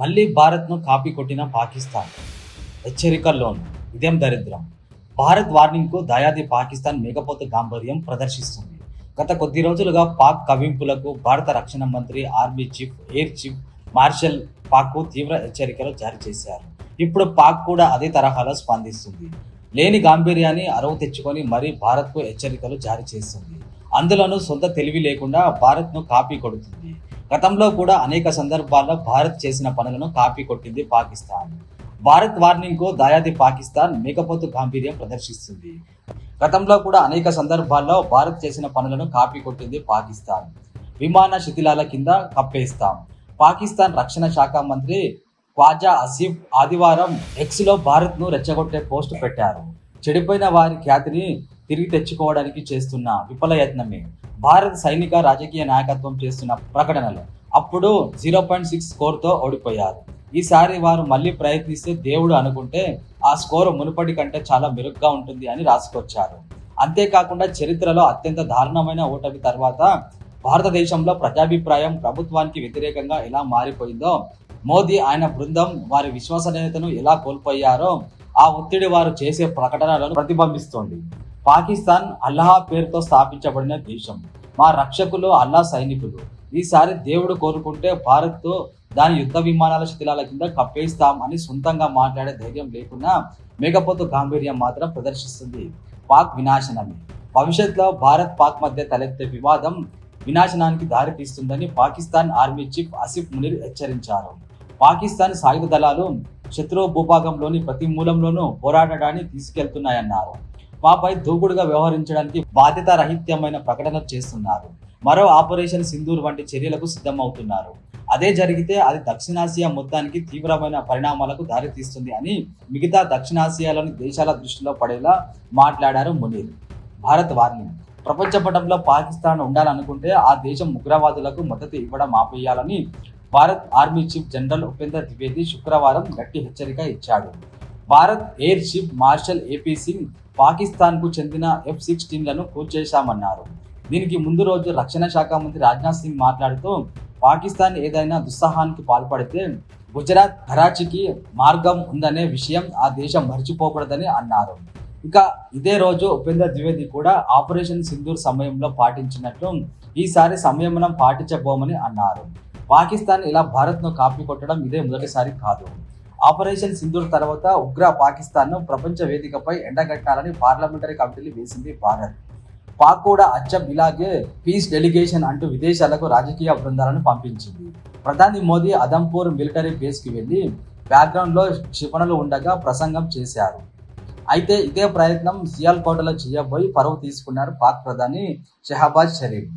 మళ్ళీ భారత్ను కాపీ కొట్టిన పాకిస్తాన్. హెచ్చరికల్లోను ఇదేం దరిద్రం. భారత్ వార్నింగ్కు దయాది పాకిస్తాన్ మేకపోత గాంభీర్యం ప్రదర్శిస్తుంది. గత కొద్ది రోజులుగా పాక్ కవింపులకు భారత రక్షణ మంత్రి army chief air chief marshal పాక్కు తీవ్ర హెచ్చరికలు జారీ చేశారు. ఇప్పుడు పాక్ కూడా అదే తరహాలో స్పందిస్తుంది. లేని గాంభీర్యాన్ని అరవు తెచ్చుకొని మరీ భారత్కు హెచ్చరికలు జారీ చేస్తుంది. అందులోనూ సొంత తెలివి లేకుండా భారత్ను కాపీ కొడుతుంది. గతంలో కూడా అనేక సందర్భాల్లో భారత్ చేసిన పనులను కాపీ కొట్టింది పాకిస్తాన్. భారత్ వార్నింగ్కు దాయాది పాకిస్తాన్ మేకపోతు గాంభీర్యం ప్రదర్శిస్తుంది. గతంలో కూడా అనేక సందర్భాల్లో భారత్ చేసిన పనులను కాపీ కొట్టింది పాకిస్తాన్. విమాన శిథిలాల కింద కప్పేస్తాం. పాకిస్తాన్ రక్షణ శాఖ మంత్రి ఖ్వాజా అసీఫ్ ఆదివారం ఎక్స్లో భారత్ను రెచ్చగొట్టే పోస్ట్ పెట్టారు. చెడిపోయిన వారి ఖ్యాతిని తిరిగి తెచ్చుకోవడానికి చేస్తున్న విఫల యత్నమే భారత సైనిక రాజకీయ నాయకత్వం చేస్తున్న ప్రకటనలు అప్పుడు జీరో పాయింట్ సిక్స్ స్కోర్తో ఓడిపోయారు. ఈసారి వారు మళ్ళీ ప్రయత్నిస్తే దేవుడు అనుకుంటే ఆ స్కోర్ మునుపటి కంటే చాలా మెరుగ్గా ఉంటుంది అని రాసుకొచ్చారు. అంతేకాకుండా చరిత్రలో అత్యంత దారుణమైన ఓటమి తర్వాత భారతదేశంలో ప్రజాభిప్రాయం ప్రభుత్వానికి వ్యతిరేకంగా ఎలా మారిపోయిందో మోదీ ఆయన బృందం వారి విశ్వసనీయతను ఎలా కోల్పోయారో ఆ ఒత్తిడి వారు చేసే ప్రకటనలను ప్రతిబింబిస్తోంది. పాకిస్తాన్ అల్లాహ్ పేరుతో స్థాపించబడిన దేశం. మా రక్షకులు అల్లా సైనికులు. ఈసారి దేవుడు కోరుకుంటే భారత్తో దాని యుద్ధ విమానాల శిథిలాల కింద కప్పేస్తాం అని సొంతంగా మాట్లాడే ధైర్యం లేకున్నా మేకపోతు గాంభీర్యం మాత్రం ప్రదర్శిస్తుంది. పాక్ వినాశనమే. భవిష్యత్తులో భారత్ పాక్ మధ్య తలెత్తే వివాదం వినాశనానికి దారితీస్తుందని పాకిస్తాన్ ఆర్మీ చీఫ్ ఆసిఫ్ మునీర్ హెచ్చరించారు. పాకిస్తాన్ సాయుధ దళాలు శత్రు భూభాగంలోని ప్రతి మూలంలోనూ పోరాడడానికి తీసుకెళ్తున్నాయన్నారు. మాపై దూకుడుగా వ్యవహరించడానికి బాధ్యత రహిత్యమైన ప్రకటన చేస్తున్నారు. మరో ఆపరేషన్ సింధూర్ వంటి చర్యలకు సిద్ధమవుతున్నారు. అదే జరిగితే అది దక్షిణాసియా మొత్తానికి తీవ్రమైన పరిణామాలకు దారితీస్తుంది అని మిగతా దక్షిణాసియాలోని దేశాల దృష్టిలో పడేలా మాట్లాడారు మునీర్. భారత్ వార్నింగ్. ప్రపంచ పటంలో పాకిస్తాన్ ఉండాలనుకుంటే ఆ దేశం ఉగ్రవాదులకు మద్దతు ఇవ్వడం ఆపేయాలని Bharat army chief general Upendra Dwivedi శుక్రవారం గట్టి హెచ్చరిక ఇచ్చాడు. Bharat air chief marshal A P Singh పాకిస్తాన్కు చెందిన ఎఫ్ సిక్స్టీన్లను కూల్చేశామన్నారు దీనికి ముందు రోజు రక్షణ శాఖ మంత్రి రాజ్నాథ్ సింగ్ మాట్లాడుతూ పాకిస్తాన్ ఏదైనా దుస్సాహానికి పాల్పడితే గుజరాత్ కరాచీకి మార్గం ఉందనే విషయం ఆ దేశం మర్చిపోకూడదని అన్నారు. ఇక ఇదే రోజు ఉపేంద్ర ద్వివేది కూడా ఆపరేషన్ సింధూర్ సమయంలో పాటించినట్లు ఈసారి సంయమనం పాటించబోమని అన్నారు. పాకిస్తాన్ ఇలా భారత్ను కాపీ కొట్టడం ఇదే మొదటిసారి కాదు. ఆపరేషన్ సింధూర్ తర్వాత ఉగ్ర పాకిస్తాన్ను ప్రపంచ వేదికపై ఎండగట్టాలని పార్లమెంటరీ కమిటీలు వేసింది భారత్. పాక్ కూడా అచ్చం ఇలాగే పీస్ డెలిగేషన్ అంటూ విదేశాలకు రాజకీయ బృందాలను పంపించింది. ప్రధాని మోదీ అదంపూర్ మిలిటరీ బేస్కి వెళ్ళి బ్యాక్గ్రౌండ్లో క్షిపణులు ఉండగా ప్రసంగం చేశారు. అయితే ఇదే ప్రయత్నం సియాల్కోటలో చేయబోయి పరువు తీసుకున్నారు పాక్ ప్రధాని షెహబాజ్ షరీఫ్.